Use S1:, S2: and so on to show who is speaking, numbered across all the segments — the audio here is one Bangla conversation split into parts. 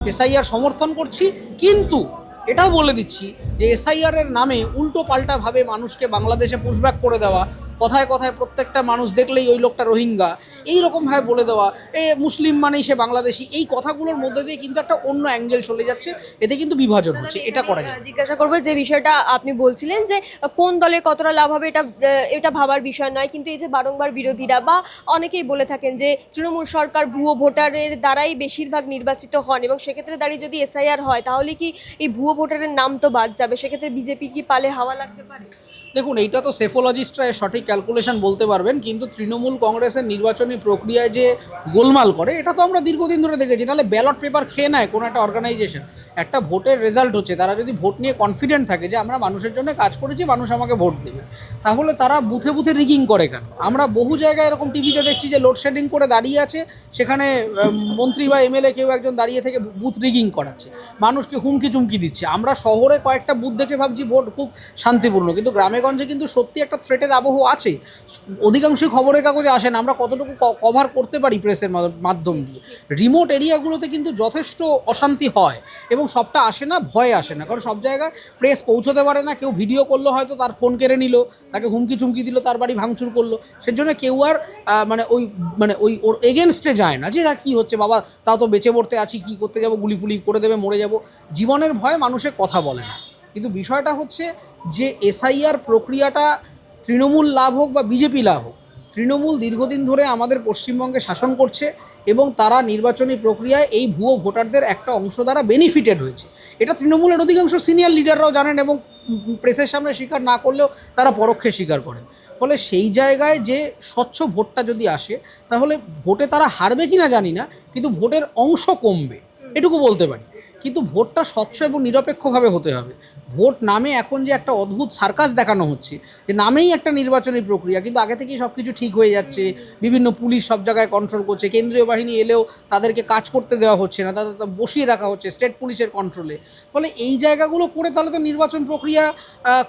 S1: এসআইআর সমর্থন করছি, কিন্তু এটাও বলে দিচ্ছি যে এসআইআরের নামে উল্টো পাল্টাভাবে মানুষকে বাংলাদেশে পুশব্যাক করে দেওয়া কথায় কথায় প্রত্যেকটা মানুষ দেখলেই ওই লোকটা রোহিঙ্গা। এই রকমভাবে বলে দেওয়া। এ মুসলিম মানেই সে বাংলাদেশি। এই কথাগুলোর মধ্যে দিয়ে কিন্তু একটা অন্য অ্যাঙ্গেল চলে যাচ্ছে। এতে কিন্তু বিভাজন হচ্ছে। এটা করা যায়
S2: জিজ্ঞাসা করব যে বিষয়টা আপনি বলছিলেন যে কোন দলে কতটা লাভ হবে এটা এটা ভাবার বিষয় নয়। কিন্তু এই যে বারংবার বিরোধীরা বা অনেকেই বলে থাকেন যে তৃণমূল সরকার ভুয়ো ভোটারের দ্বারাই বেশিরভাগ নির্বাচিত হন এবং সেক্ষেত্রে দাঁড়িয়ে যদি এসআইআর হয় তাহলে কি এই ভুয়ো ভোটারের নাম তো বাদ যাবে? সেক্ষেত্রে বিজেপি কি পালে হাওয়া লাগতে পারে?
S1: দেখুন, এইটা তো সেফোলজিস্টরা সঠিক ক্যালকুলেশন বলতে পারবেন, কিন্তু তৃণমূল কংগ্রেসের নির্বাচনী প্রক্রিয়ায় যে গোলমাল করে, এটা তো আমরা দীর্ঘদিন ধরে দেখেছি। নাহলে ব্যালট পেপার খেয়ে নেয় কোনো একটা অর্গানাইজেশন একটা ভোটের রেজাল্ট হচ্ছে, তারা যদি ভোট নিয়ে কনফিডেন্ট থাকে যে আমরা মানুষের জন্য কাজ করেছি, মানুষ আমাকে ভোট দেবে। তাহলে তারা বুথে বুথে রিগিং করে কেন? আমরা বহু জায়গায় এরকম টিভিতে দেখছি যে লোডশেডিং করে দাঁড়িয়ে আছে, সেখানে মন্ত্রী বা এমএলএ কেউ একজন দাঁড়িয়ে থেকে বুথ রিগিং করাচ্ছে। মানুষকে হুমকি চুমকি দিচ্ছে। আমরা শহরে কয়েকটা বুথ দেখে ভাবছি ভোট খুব শান্তিপূর্ণ, কিন্তু গ্রামেগঞ্জে কিন্তু সত্যি একটা থ্রেটের আবহ আছে। অধিকাংশই খবরের কাগজে আসেন আমরা কতটুকু কভার করতে পারি প্রেসের মাধ্যম দিয়ে। রিমোট এরিয়াগুলোতে কিন্তু যথেষ্ট অশান্তি হয় এবং সবটা আসে না, ভয়ে আসে না। কারণ সব জায়গায় প্রেস পৌঁছতে পারে না, কেউ ভিডিও করল হয়তো, তার ফোন কেড়ে নিল, তাকে হুমকি চুমকি দিল, তার বাড়ি ভাঙচুর করল। সেজন্য কেউ আর মানে ওই মানে ওই, ওর এগেনস্টে যায় না যে না কী হচ্ছে? বাবা তা তো বেঁচে পড়তে আছি, কি করতে যাব? গুলি ফুলি করে দেবে, মরে যাব। জীবনের ভয়ে মানুষের কথা বলে না। কিন্তু বিষয়টা হচ্ছে যে এসআইআর প্রক্রিয়াটা তৃণমূল লাভ হোক বা বিজেপি লাভ হোক, তৃণমূল দীর্ঘদিন ধরে আমাদের পশ্চিমবঙ্গে শাসন করছে এবং তারা নির্বাচনী প্রক্রিয়ায় এই ভুয়ো ভোটারদের একটা অংশ দ্বারা বেনিফিটেড হয়েছে। এটা তৃণমূলের অধিকাংশ সিনিয়র লিডাররাও জানেন এবং প্রেসের সামনে স্বীকার না করলেও তারা পরোক্ষে স্বীকার করেন। ফলে সেই জায়গায় যে স্বচ্ছ ভোটটা যদি আসে, তাহলে ভোটে তারা হারবে কি না জানি না, কিন্তু ভোটের অংশ কমবে। এটুকু বলতে পারি। কিন্তু ভোটটা স্বচ্ছ এবং নিরপেক্ষভাবে হতে হবে। ভোট নামে এখন যে একটা অদ্ভুত সার্কাস দেখানো হচ্ছে, যে নামেই একটা নির্বাচনী প্রক্রিয়া, কিন্তু আগে থেকেই সব কিছু ঠিক হয়ে যাচ্ছে, বিভিন্ন পুলিশ সব জায়গায় কন্ট্রোল করছে, কেন্দ্রীয় বাহিনী এলেও তাদেরকে কাজ করতে দেওয়া হচ্ছে না, তাদের বসিয়ে রাখা হচ্ছে স্টেট পুলিশের কন্ট্রোলে ফলে এই জায়গাগুলো করে তাহলে তো নির্বাচন প্রক্রিয়া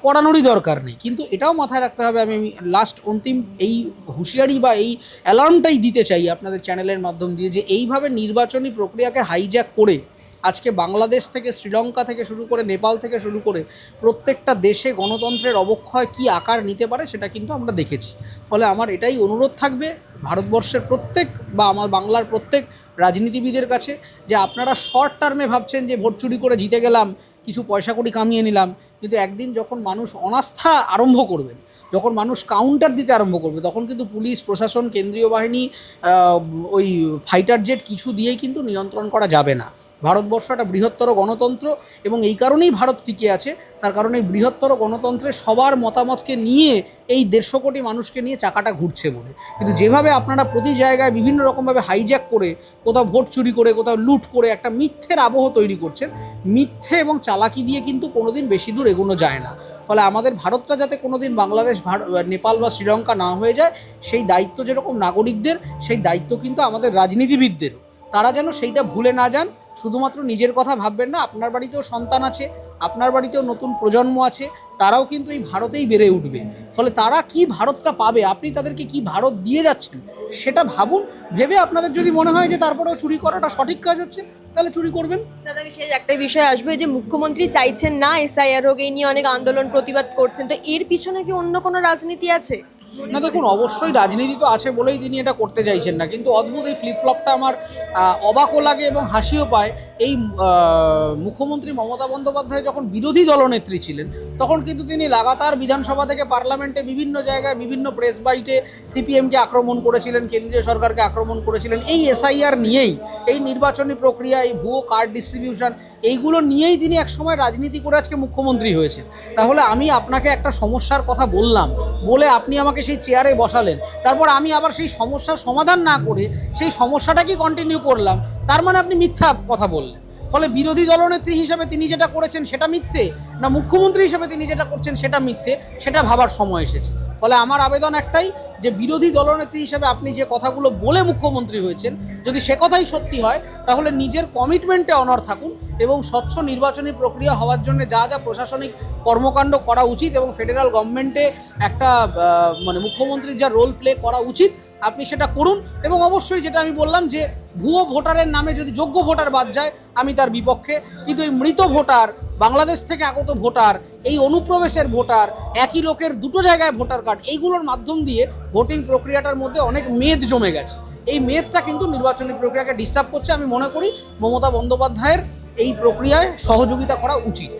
S1: করানোরই দরকার নেই। কিন্তু এটাও মাথায় রাখতে হবে, আমি লাস্ট অন্তিম এই হুঁশিয়ারি বা এই অ্যালার্মটাই দিতে চাই আপনাদের চ্যানেলের মাধ্যম দিয়ে, যে এইভাবে নির্বাচনী প্রক্রিয়াকে হাইজ্যাক করে আজকে বাংলাদেশ থেকে শ্রীলঙ্কা থেকে শুরু করে নেপাল থেকে শুরু করে প্রত্যেকটা দেশে গণতন্ত্রের অবক্ষয় কি আকার নিতে পারে সেটা কিন্তু আমরা দেখেছি। ফলে আমার এটাই অনুরোধ থাকবে ভারতবর্ষের প্রত্যেক বা আমার বাংলার প্রত্যেক রাজনীতিবিদের কাছে যে আপনারা শর্ট টার্মে ভাবছেন যে ভোট চুরি করে জিতে গেলাম, কিছু পয়সা কড়ি কামিয়ে নিলাম, কিন্তু একদিন যখন মানুষ অনাস্থা আরম্ভ করবেন যখন মানুষ কাউন্টার দিতে আরম্ভ করবে, তখন কিন্তু পুলিশ, প্রশাসন, কেন্দ্রীয় বাহিনী ওই ফাইটার জেট কিছু দিয়েই কিন্তু নিয়ন্ত্রণ করা যাবে না। ভারতবর্ষ একটা বৃহত্তর গণতন্ত্র এবং এই কারণেই ভারত টিকে আছে, তার কারণে বৃহত্তর গণতন্ত্রে সবার মতামতকে নিয়ে এই দেড়শো কোটি মানুষকে নিয়ে চাকাটা ঘুরছে বলে। কিন্তু যেভাবে আপনারা প্রতি জায়গায় বিভিন্ন রকমভাবে হাইজ্যাক করে কোথাও ভোট চুরি করে, কোথাও লুট করে একটা মিথ্যের আবহ তৈরি করছেন, মিথ্যে এবং চালাকি দিয়ে কিন্তু কোনোদিন বেশি দূর এগোনো যায় না। ফলে আমাদের ভারতটা যাতে কোনোদিন বাংলাদেশ, ভার- নেপাল বা শ্রীলঙ্কা না হয়ে যায়, সেই দায়িত্ব যেরকম নাগরিকদের, সেই দায়িত্ব কিন্তু আমাদের রাজনীতিবিদদেরও। তারা যেন সেইটা ভুলে না যান, শুধুমাত্র নিজের কথা ভাববেন না, আপনার বাড়িতেও সন্তান আছে, আপনার বাড়িতেও নতুন প্রজন্ম আছে, তারাও কিন্তু এই ভারতেই বেড়ে উঠবে। ফলে তারা কি ভারতটা পাবে, আপনি তাদেরকে কি ভারত দিয়ে যাচ্ছেন, সেটা ভাবুন। ভেবে আপনাদের যদি মনে হয় যে তারপরেও চুরি করাটা সঠিক কাজ হচ্ছে তাহলে চুরি করবেন?
S2: দাদা বিশেষ একটা বিষয় আসবে যে মুখ্যমন্ত্রী চাইছেন না, এসআইআর হোক এই নিয়ে অনেক আন্দোলন প্রতিবাদ করছেন, তো এর পিছনে কি অন্য কোনো রাজনীতি আছে?
S1: না, দেখুন, অবশ্যই রাজনীতি তো আছে বলেই তিনি এটা করতে চাইছেন না, কিন্তু অদ্ভুত এই ফ্লিপফ্লপটা আমার অবাকও লাগে এবং হাসিও পায়। এই মুখ্যমন্ত্রী মমতা বন্দ্যোপাধ্যায় যখন বিরোধী দলনেত্রী ছিলেন, তখন কিন্তু তিনি লাগাতার বিধানসভা থেকে পার্লামেন্টে বিভিন্ন জায়গায় বিভিন্ন প্রেস বাইটে সিপিএমকে আক্রমণ করেছিলেন, কেন্দ্রীয় সরকারকে আক্রমণ করেছিলেন। এই এসআইআর নিয়েই, এই নির্বাচনী প্রক্রিয়া, এই ভুয়ো কার্ড ডিস্ট্রিবিউশন এইগুলো নিয়েই তিনি একসময় রাজনীতি করে আজকে মুখ্যমন্ত্রী হয়েছেন। তাহলে আমি আপনাকে একটা সমস্যার কথা বললাম, বলে আপনি আমাকে সেই চেয়ারে বসালেন। তারপর আমি আবার সেই সমস্যার সমাধান না করে সেই সমস্যাটাকেই কন্টিনিউ করলাম, তার মানে আপনি মিথ্যা কথা বললেন। ফলে বিরোধী দলনেত্রী হিসাবে তিনি যেটা করেছেন সেটা মিথ্যে, না মুখ্যমন্ত্রী হিসাবে তিনি যেটা করছেন সেটা মিথ্যে, সেটা ভাবার সময় এসেছে। ফলে আমার আবেদন একটাই যে বিরোধী দলনেত্রী হিসেবে আপনি যে কথাগুলো বলে মুখ্যমন্ত্রী হয়েছেন, যদি সে কথাই সত্যি হয়, তাহলে নিজের কমিটমেন্টে অনর থাকুন এবং স্বচ্ছ নির্বাচনী প্রক্রিয়া হওয়ার জন্য যা যা প্রশাসনিক কর্মকাণ্ড করা উচিত এবং ফেডারেল গভর্নমেন্টে একটা মানে মুখ্যমন্ত্রীর যা রোল প্লে করা উচিত আপনি সেটা করুন এবং অবশ্যই যেটা আমি বললাম যে ভুয়ো ভোটারের নামে যদি যোগ্য ভোটার বাদ যায়, আমি তার বিপক্ষে। কিন্তু এই মৃত ভোটার, বাংলাদেশ থেকে আগত ভোটার, এই অনুপ্রবেশের ভোটার, একই লোকের দুটো জায়গায় ভোটার কার্ড, এইগুলোর মাধ্যম দিয়ে ভোটিং প্রক্রিয়াটার মধ্যে অনেক মেদ জমে গেছে। এই মেদটা কিন্তু নির্বাচনী প্রক্রিয়াকে ডিস্টার্ব করছে আমি মনে করি। মমতা বন্দ্যোপাধ্যায়ের এই প্রক্রিয়ায় সহযোগিতা করা উচিত।